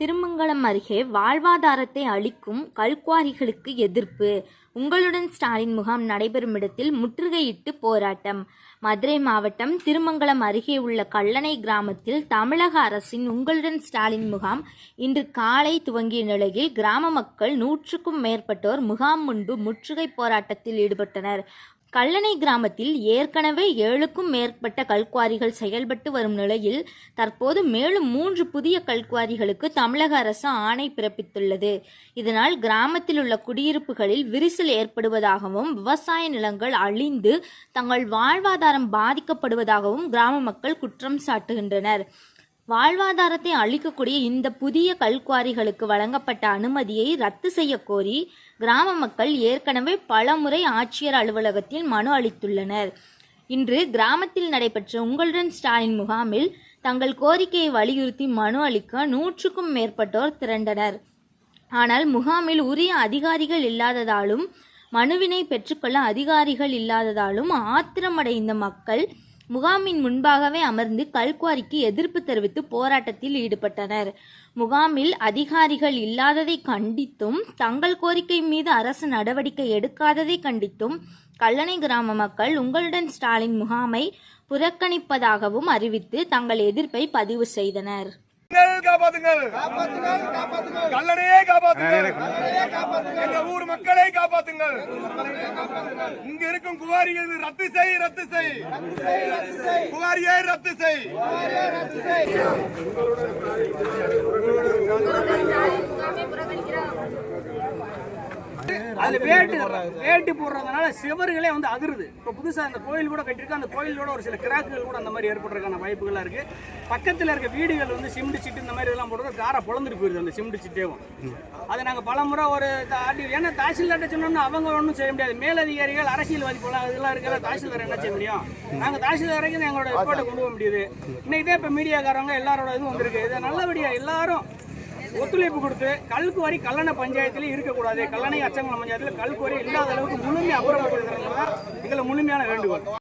திருமங்கலம் அருகே வாழ்வாதாரத்தை அளிக்கும் கல்குவாரிகளுக்கு எதிர்ப்பு. உங்களுடன் ஸ்டாலின் முகாம் நடைபெறும் இடத்தில் முற்றுகையிட்டு போராட்டம். மதுரை மாவட்டம் திருமங்கலம் அருகே உள்ள கல்லணை கிராமத்தில் தமிழக அரசின் உங்களுடன் ஸ்டாலின் முகாம் இன்று காலை துவங்கிய நிலையில் கிராம மக்கள் நூற்றுக்கும் மேற்பட்டோர் முகாம் முன்பு முற்றுகை போராட்டத்தில் ஈடுபட்டனர். கல்லணை கிராமத்தில் ஏற்கனவே ஏழுக்கும் மேற்பட்ட கல்குவாரிகள் செயல்பட்டு வரும் நிலையில் தற்போது மேலும் மூன்று புதிய கல்குவாரிகளுக்கு தமிழக அரசு ஆணை பிறப்பித்துள்ளது. இதனால் கிராமத்தில் உள்ள குடியிருப்புகளில் விரிசல் ஏற்படுவதாகவும் விவசாய நிலங்கள் அழிந்து தங்கள் வாழ்வாதாரம் பாதிக்கப்படுவதாகவும் கிராம மக்கள் குற்றம் சாட்டுகின்றனர். வாழ்வாதாரத்தை அளிக்கக்கூடிய இந்த புதிய கல்குவாரிகளுக்கு வழங்கப்பட்ட அனுமதியை ரத்து செய்ய கோரி கிராம மக்கள் ஏற்கனவே பலமுறை ஆட்சியர் அலுவலகத்தில் மனு அளித்துள்ளனர். இன்று கிராமத்தில் நடைபெற்ற உங்களுடன் ஸ்டாலின் முகாமில் தங்கள் கோரிக்கையை வலியுறுத்தி மனு அளிக்க நூற்றுக்கும் மேற்பட்டோர் திரண்டனர். ஆனால் முகாமில் உரிய அதிகாரிகள் இல்லாததாலும் மனுவினை பெற்றுக்கொள்ள அதிகாரிகள் இல்லாததாலும் ஆத்திரமடைந்த மக்கள் முகாமின் முன்பாகவே அமர்ந்து கல்குவாரிக்கு எதிர்ப்பு தெரிவித்து போராட்டத்தில் ஈடுபட்டனர். முகாமில் அதிகாரிகள் இல்லாததை கண்டித்தும் தங்கள் கோரிக்கை மீது அரசு நடவடிக்கை எடுக்காததை கண்டித்தும் கல்லணை கிராம மக்கள் உங்களுடன் ஸ்டாலின் முகாமை புறக்கணிப்பதாகவும் அறிவித்து தங்கள் எதிர்ப்பை பதிவு செய்தனர். காப்பாத்துங்கள் கல்லணையே காப்பாத்துங்கள். எங்க ஊர் மக்களை காப்பாத்துங்கள். இங்க இருக்கும் குவாரிகள் ரத்து செய் ரத்து செய். குவாரியை ரத்து செய். அதுல வேட்டு வேட்டு போடுறதுனால சிவர்களே வந்து அதிருது. இப்போ புதுசா அந்த கோயில் கூட கட்டிருக்கு அந்த கோயிலோட ஒரு சில கிராக்குகள் கூட அந்த மாதிரி ஏற்படுறதுக்கான வாய்ப்புகள்லாம் இருக்கு. பக்கத்துல இருக்க வீடுகள் வந்து சிமெண்ட் சிட்டு இந்த மாதிரி இதெல்லாம் போடுறது காரை பொழந்துட்டு போயிருது அந்த சிமெண்ட் சிட்டேவும். அதை நாங்க பலமுறை ஒரு தாண்டி ஏன்னா தாசில்தார்ட்ட சொன்னோம்னா அவங்க ஒன்றும் செய்ய முடியாது. மேலதிகாரிகள் அரசியல்வாதி போல அதெல்லாம் இருக்கிற தாசில்தார் என்ன செய்ய முடியும்? நாங்க தாசில்தார் வரைக்கும் எங்களோட ரிப்போர்ட்டை கொண்டு போக முடியுது. இன்னைக்கு தான் இப்போ மீடியாக்காரங்க எல்லாரோட இதுவும் வந்திருக்கு. இதை நல்லபடியா எல்லாரும் ஒத்துழைப்பு கொடுத்து கல்குவாரி கல்லணை பஞ்சாயத்துல இருக்கக்கூடாது. கல்லணை அச்சங்குளம் பஞ்சாயத்தில் கல்குவாரி இல்லாத அளவுக்கு முழுமையாக அப்புறப்படுத்துறது தான் எங்களை முழுமையான வேண்டுகோள்.